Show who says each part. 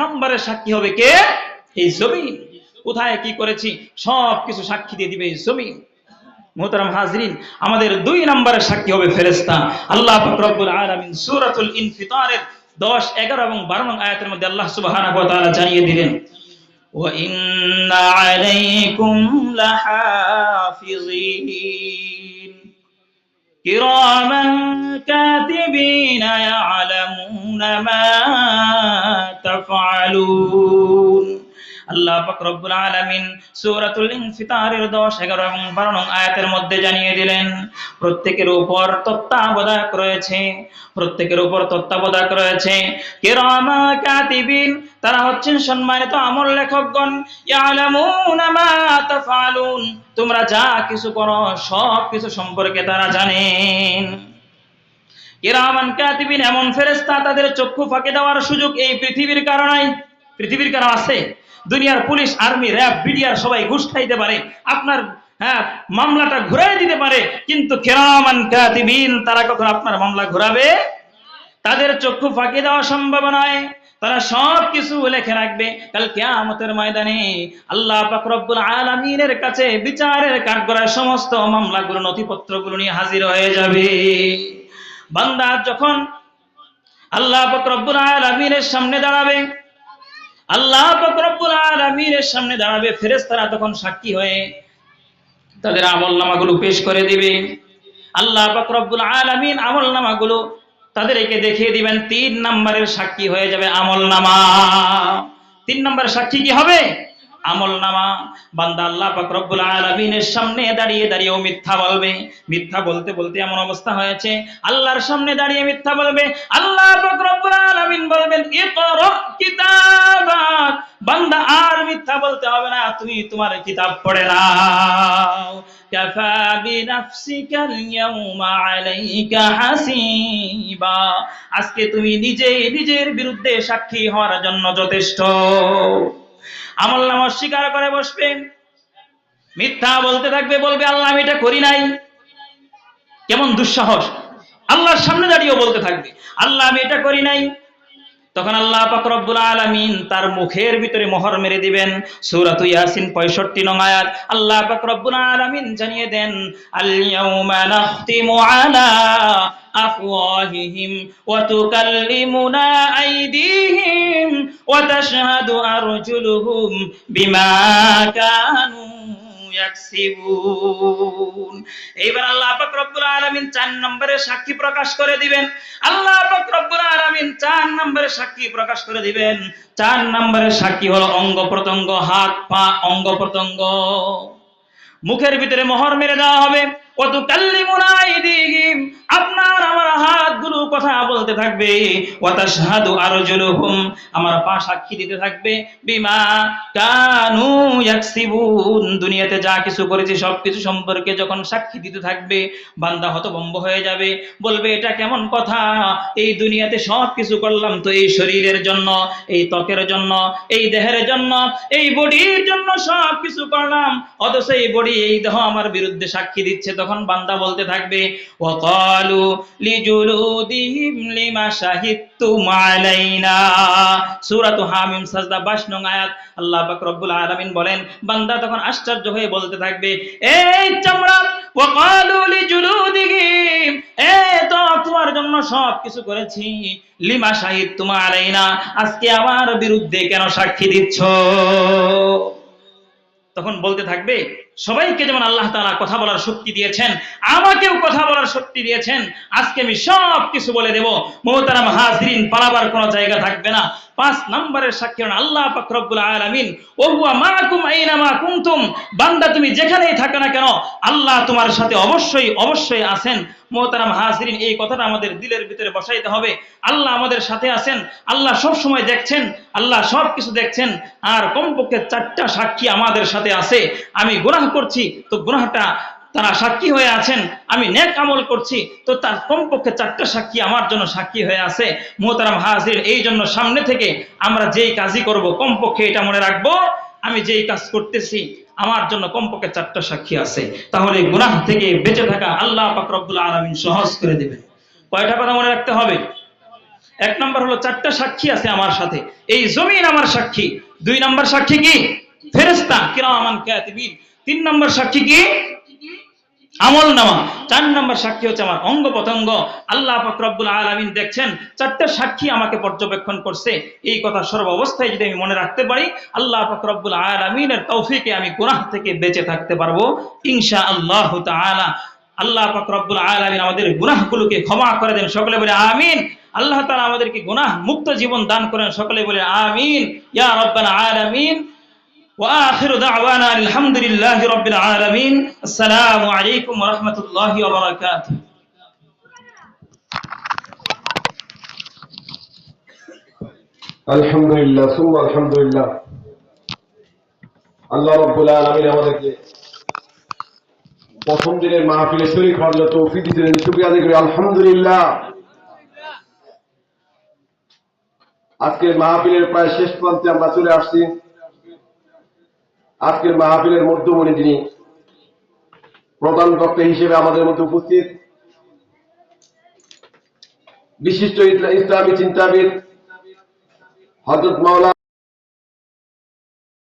Speaker 1: নম্বরের সাক্ষী হবে কে? এই জমিন। কোথায় কি করেছি? সব কিছু সাক্ষী দিয়ে দিবে এই জমিন। মোহতারাম হাজরিন, আমাদের দুই নম্বরের সাক্ষী হবে ফেরেস্তা আল্লাহ রব্বুল আলামিন সূরাতুল ইনফিতারের 10 11 এবং 12 নং আয়াতের মধ্যে আল্লাহ সুবহানাহু ওয়া তাআলা জানিয়ে দিলেন, ওয়া ইন্না আলাইকুম লাহাফিজিন কিরামান কাতিবিন, ইয়ালামুনা মা আল্লাহ পাক রব্বুল আলামিন সূরাতুল ইনফিতারের 10 11 এবং 12 নং আয়াতের মধ্যে জানিয়ে দিলেন, প্রত্যেকের উপর তত্ত্বাবধায়ক রয়েছে, প্রত্যেকের উপর তত্ত্বাবধায়ক রয়েছে। কিরামা কাতিবিন, তারা হচ্ছেন সম্মানিত আমল লেখকগণ। ইয়ালামুনা মা তাফআলুন, তোমরা যা কিছু করো সব কিছু সম্পর্কে তারা জানেন। কিরামান কাতিবিন এমন ফেরেশতা তাদের চক্ষু ফাঁকি দেওয়ার সুযোগ এই পৃথিবীর কারণে, পৃথিবীর কারণ আছে। দুনিয়ার পুলিশ, আর্মি, র্যাব, বিডিআর সবাই ঘুষ খাইতে পারে। আপনার হ্যাঁ মামলাটা ঘুরাই দিতে পারে। কিন্তু কেরামান কাতিবিন, তারা কখন আপনার মামলা ঘুরাবে? তাদের চক্ষু ফাঁকি দেওয়া সম্ভব নয় তারা সব কিছু লেখে রাখবে। কাল কেয়ামতের ময়দানে আল্লাহ রব্বুল আলামিনের কাছে বিচারের কাঠগড়ায় সমস্ত মামলাগুলো, নথিপত্রগুলো নিয়ে হাজির হয়ে যাবে। বান্দা যখন আল্লাহ পাক রব্বুল আলামিনের সামনে দাঁড়াবে, আল্লাহ পাক রব্বুল আলামিনের সামনে দাঁড়াবে, ফেরেশতারা তখন সাক্ষী হয়ে তাদের আমল নামাগুলো পেশ করে দিবে। আল্লাহ পাক রব্বুল আলামিন আমল নামাগুলো তাদেরকে দেখিয়ে দিবেন, তিন নম্বরের সাক্ষী হয়ে যাবে আমল নামা তিন নম্বরের সাক্ষী কি হবে? আমল নামা। বান্দা আল্লাহ রব্বুল আলামিনের সামনে দাঁড়িয়ে দাঁড়িয়ে ও মিথ্যা বলবে। মিথ্যা বলতে বলতে এমন অবস্থা হয়েছে। আল্লাহর সামনে দাঁড়িয়ে মিথ্যা বলবে। আল্লাহ রব্বুল আলামিন বলবেন বান্দা আর মিথ্যা বলতে হবে না, তুমি তোমার কিতাব পড়ে নাও। কাফা বিনাফসিকা আল-ইয়াওমা আলাইকা হাসিবা। আজকে তুমি নিজে নিজের বিরুদ্ধে সাক্ষী হওয়ার জন্য যথেষ্ট। আমল নাম অস্বীকার করে বসবে মিথ্যা বলতে থাকবে, বলবে, আল্লাহ, আমি এটা করি নাই। কেমন দুঃসাহস। আল্লাহর সামনে দাঁড়িয়েও বলতে থাকবে, আল্লাহ, আমি এটা করি নাই। তখন আল্লাহ রব্বুল আলামিন তার মুখের ভিতরে মোহর মেরে দিবেন। সূরাতু ইয়াসিন 65 নং আয়াত। আল্লাহ রব্বুল আলামিন জানিয়ে দেন আইদিহিম ওয়া তাশহাদু আরজুলুহুম বিমা কানু ইয়াকসিবুন। এইবার আল্লাহ পাক রব্বুল আলামিন চার নম্বরে সাক্ষী প্রকাশ করে দিবেন। আল্লাহ পাক চার নম্বরের সাক্ষী প্রকাশ করে দিবেন। চার নম্বরের সাক্ষী হলো অঙ্গ প্রত্যঙ্গ, হাত, পা, অঙ্গ প্রত্যঙ্গ। মুখের ভিতরে মোহর মেরে দেওয়া হবে। কত কাল্লিমুনা আইদিহিম বলতে থাকবে আমার পা সাক্ষী দিতে থাকবে, বিমা কানু দুনিয়াতে যা কিছু করেছি সব কিছু সম্পর্কে যখন সাক্ষী দিতে থাকবে, বান্দা হতভম্ব হয়ে যাবে, বলবে, এটা কেমন কথা? এই দুনিয়াতে সব কিছু করলাম তো এই শরীরের জন্য, এই ত্বকের জন্য, এই দেহের জন্য, এই বডির জন্য সব কিছু করলাম, অথচ এই বডি এই দেহ আমার বিরুদ্ধে সাক্ষী দিচ্ছে তখন বান্দা বলতে থাকবে ওয়াকালু লিজুলুদিহিম লিমা শাহিদতুম আলাইনা সূরাতু হামিম, সাজদা 22 নং আয়াত। আল্লাহ পাক রব্বুল আলামিন বলেন, বান্দা তখন আশ্চর্য হয়ে বলতে থাকবে, এই চামড়া, ওয়াকালু লিজুলুদিহিম এ তো তোমার জন্য সব কিছু করেছি। লিমা শাহিদতুম আলাইনা আজকে আমার বিরুদ্ধে কেন সাক্ষী দিচ্ছ? তখন বলতে থাকবে সবাইকে যেমন আল্লাহ তালা কথা বলার শক্তি দিয়েছেন, আমাকেও কথা বলার শক্তি দিয়েছেন, আজকে আমি সব কিছু বলে দেব। মোহতারাম হাজরিন, পালাবার কোনো জায়গা থাকবে না। পাঁচ নম্বরের সাক্ষী হলেন আল্লাহ পাক রব্বুল আলামিন ও হুয়া মাকুম আইনামা কুনতুম? বান্দা, তুমি যেখানেই থাকো না কেন, আল্লাহ তোমার সাথে অবশ্যই অবশ্যই আছেন। মোহতারাম হাজরিন, এই কথাটা আমাদের দিলের ভিতরে বসাইতে হবে। আল্লাহ আমাদের সাথে আছেন, আল্লাহ সব সময় দেখছেন, আল্লাহ সব কিছু দেখছেন, আর কমপক্ষে চারটা সাক্ষী আমাদের সাথে আছে। আমি গুনাহ করছি, তো গুনাহটা তারা সাক্ষী হয়ে আছেন, আমি নেক আমল করছি, তো তার কমপক্ষে চারটা সাক্ষী আমার জন্য সাক্ষী হয়ে আছে। মোহতারাম হাজির, এই জন্য সামনে থেকে আমরা যেই কাজই করব, কমপক্ষে এটা মনে রাখব, আমি যেই কাজ করতেছি, আমার জন্য কমপক্ষে চারটা সাক্ষী আছে। তাহলে গুনাহ থেকে বেঁচে থাকা আল্লাহ পাক রব্বুল আলামিন সহজ করে দেবেন। কয়টা কথা মনে রাখতে হবে? এক নম্বর হলো চারটা সাক্ষী আছে আমার সাথে। এই জমিন আমার সাক্ষী। দুই নম্বর সাক্ষী কি? ফেরেস্তা কিরামান, কাতিবিন। তিন নম্বর সাক্ষী কি? আমল নামা। চার নম্বর সাক্ষী হচ্ছে আমার অঙ্গ পতঙ্গ আল্লাহ পাক রব্বুল আলামিন দেখছেন, চারটা সাক্ষী আমাকে পর্যবেক্ষণ করছে। এই কথা সর্ব অবস্থায় যদি আমি মনে রাখতে পারি, আল্লাহ পাক রব্বুল আলামিনের তৌফিকে আমি গুনাহ থেকে বেঁচে থাকতে পারব ইনশা আল্লাহ তাআলা। আল্লাহ পাক রব্বুল আলামিন আমাদের গুনাহগুলোকে ক্ষমা করে দেন, সকলে বলে আমিন। আল্লাহ তাআলা আমাদেরকে গুনাহ মুক্ত জীবন দান করেন, সকলে বলে আমিন। ইয়া রাব্বাল আলামিন وآخر دعوانا الحمد لله رب العالمين السلام عليكم ورحمة الله وبركاته
Speaker 2: আলহামদুলিল্লাহ সুম্মা আলহামদুলিল্লাহ আল্লাহ রব্বুল আলমিন আমাদেরকে প্রথম দিনের মাহফিলে শরীর হওয়ার জন্য তৌফিক দিয়েছিলেন শুক্রিয়া আদায় করি আলহামদুলিল্লাহ আজকের মাহফিলের প্রায় শেষ প্রান্তে আমরা চলে আসছি আজকের মাহফিলের মধ্যমণি যিনি প্রধান বক্তা হিসেবে আমাদের মধ্যে উপস্থিত, বিশিষ্ট ইসলামী চিন্তাবিদ হজরত মাওলা